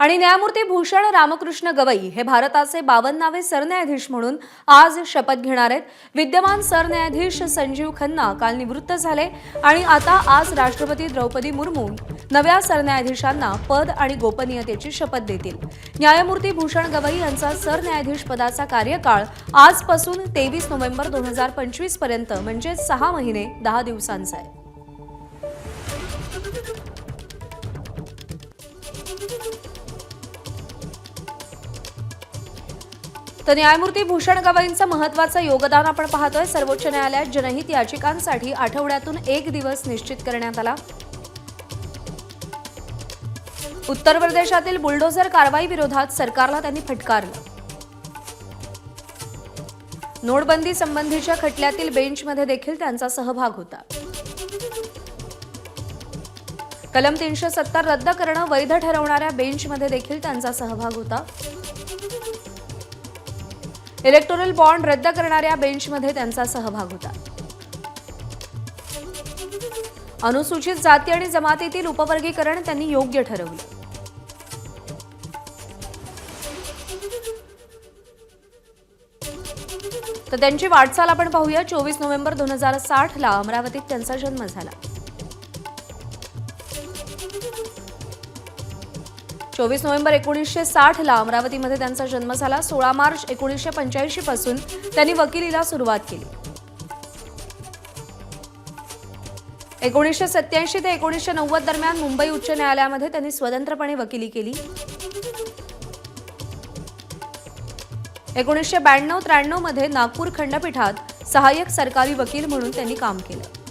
आणि न्यायमूर्ती भूषण रामकृष्ण गवई हे भारताचे बावन्नावे सरन्यायाधीश म्हणून आज शपथ घेणार आहेत. विद्यमान सरन्यायाधीश संजीव खन्ना काल निवृत्त झाले आणि आता आज राष्ट्रपती द्रौपदी मुर्मू नव्या सरन्यायाधीशांना पद आणि गोपनीयतेची शपथ देतील. न्यायमूर्ती भूषण गवई यांचा सरन्यायाधीश पदाचा कार्यकाळ आजपासून तेवीस नोव्हेंबर दोन हजार पंचवीसपर्यंत म्हणजे सहा महिने दहा दिवसांचा आहे. तर न्यायमूर्ती भूषण गवईंचं महत्वाचं योगदान आपण पाहतोय. सर्वोच्च न्यायालयात जनहित याचिकांसाठी आठवड्यातून एक दिवस निश्चित करण्यात आला. उत्तर प्रदेशातील बुलडोझर कारवाई विरोधात सरकारला त्यांनी फटकारलं. नोटबंदी संबंधीच्या खटल्यातील बेंचमध्ये देखील त्यांचा सहभाग होता. कलम तीनशे सत्तर रद्द करणं वैध ठरवणाऱ्या बेंचमध्ये देखील त्यांचा सहभाग होता. इलेक्टोरल बॉन्ड रद्द करणाऱ्या बेंचमध्ये त्यांचा सहभाग होता. अनुसूचित जाती आणि जमातीतील उपवर्गीकरण त्यांनी योग्य ठरवलं. तर त्यांची वाटचाल आपण पाहूया. चोवीस नोव्हेंबर दोन हजार साठ ला अमरावतीत त्यांचा जन्म झाला. चोवीस नोव्हेंबर एकोणीसशे साठला अमरावतीमध्ये त्यांचा जन्म झाला. सोळा मार्च एकोणीसशे पंच्याऐंशी पासून त्यांनी वकिलीला सुरुवात केली. एकोणीसशे सत्याऐंशी ते एकोणीसशे नव्वद दरम्यान मुंबई उच्च न्यायालयामध्ये त्यांनी स्वतंत्रपणे वकिली केली. एकोणीसशे ब्याण्णव त्र्याण्णवमध्ये नागपूर खंडपीठात सहाय्यक सरकारी वकील म्हणून त्यांनी काम केलं.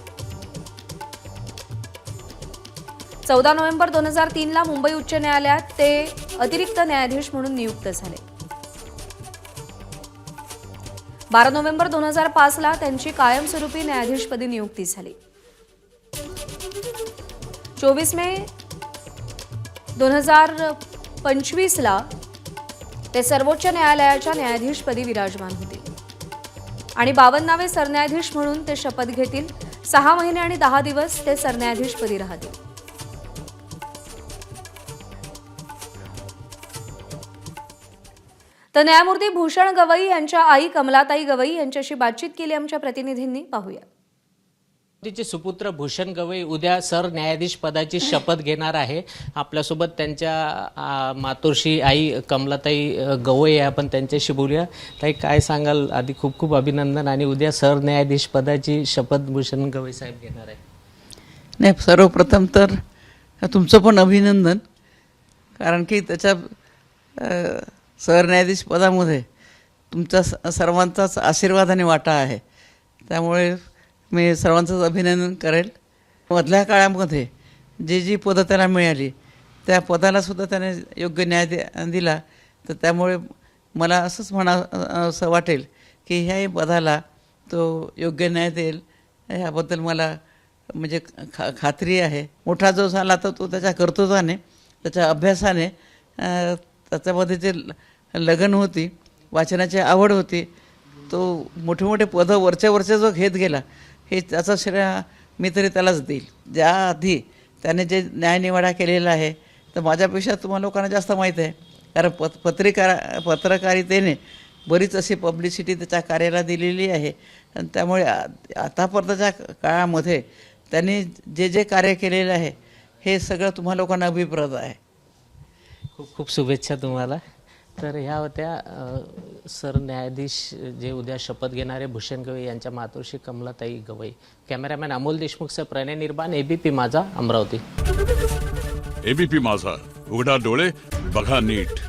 चौदा नोव्हेंबर दोन हजार तीनला मुंबई उच्च न्यायालयात ते अतिरिक्त न्यायाधीश म्हणून नियुक्त झाले. बारा नोव्हेंबर दोन हजार पाचला त्यांची कायमस्वरूपी न्यायाधीशपदी नियुक्ती झाली. चोवीस मे दोन हजार पंचवीसला ते सर्वोच्च न्यायालयाच्या न्यायाधीशपदी विराजमान होतील. आणि बावन्नावे सरन्यायाधीश म्हणून ते शपथ घेतील. सहा महिने आणि दहा दिवस ते सरन्यायाधीशपदी राहतील. तर न्यायमूर्ती भूषण गवई यांच्या आई कमलाताई गवई यांच्याशी बातचीत केली आमच्या प्रतिनिधींनी. पाहूया. तिचे सुपुत्र भूषण गवई उद्या सरन्यायाधीश पदाची शपथ घेणार आहे. आपल्यासोबत त्यांच्या मातोश्री आई कमलाताई गवई आहे. आपण त्यांच्याशी बोलूया. ताई काय सांगाल? आधी खूप खूप अभिनंदन आणि उद्या सरन्यायाधीश पदाची शपथ भूषण गवई साहेब घेणार आहे नाही सर्वप्रथम तर तुमचं पण अभिनंदन. कारण की त्याच्या सरन्यायाधीश पदामध्ये तुमचा स- सर्वांचाच आशीर्वादाने वाटा आहे. त्यामुळे मी सर्वांचंच अभिनंदन करेल. मधल्या काळामध्ये जी जी पदं त्याला मिळाली त्या पदालासुद्धा त्याने योग्य न्याय दि दिला. तर त्यामुळे मला असंच म्हणा असं वाटेल की ह्याही पदाला तो योग्य न्याय देईल. ह्याबद्दल मला म्हणजे खा खात्री आहे. मोठा जो झाला तर तो त्याच्या कर्तृत्वाने त्याच्या अभ्यासाने त्याच्यामध्ये जे ल- लगन होती वाचनाची आवड होती तो मोठे मोठे पदं वरच्या वरच्या जो घेत गेला हे त्याचा श्रेय मी तरी त्यालाच देईल. ज्या आधी त्याने जे न्यायनिवाडा केलेला आहे तर माझ्यापेक्षा तुम्हा लोकांना जास्त माहीत आहे. कारण पत पत्रिका पत्रकारितेने बरीच अशी पब्लिसिटी त्याच्या कार्याला दिलेली आहे. आणि त्यामुळे आ- आतापर्यंतच्या काळामध्ये त्यांनी जे जे कार्य केलेलं आहे हे सगळं तुम्हा लोकांना अभिप्राय आहे. खूप खूप शुभेच्छा तुम्हाला. तर ह्या होत्या सर न्यायाधीश जे उद्या शपथ घेणारे भूषण गवई यांच्या मातोश्री कमलाताई गवई. कॅमेरामॅन अमोल देशमुखचं प्रणय निर्बाण एबीपी माझा अमरावती. एबीपी माझा. उघडा डोळे बघा नीट.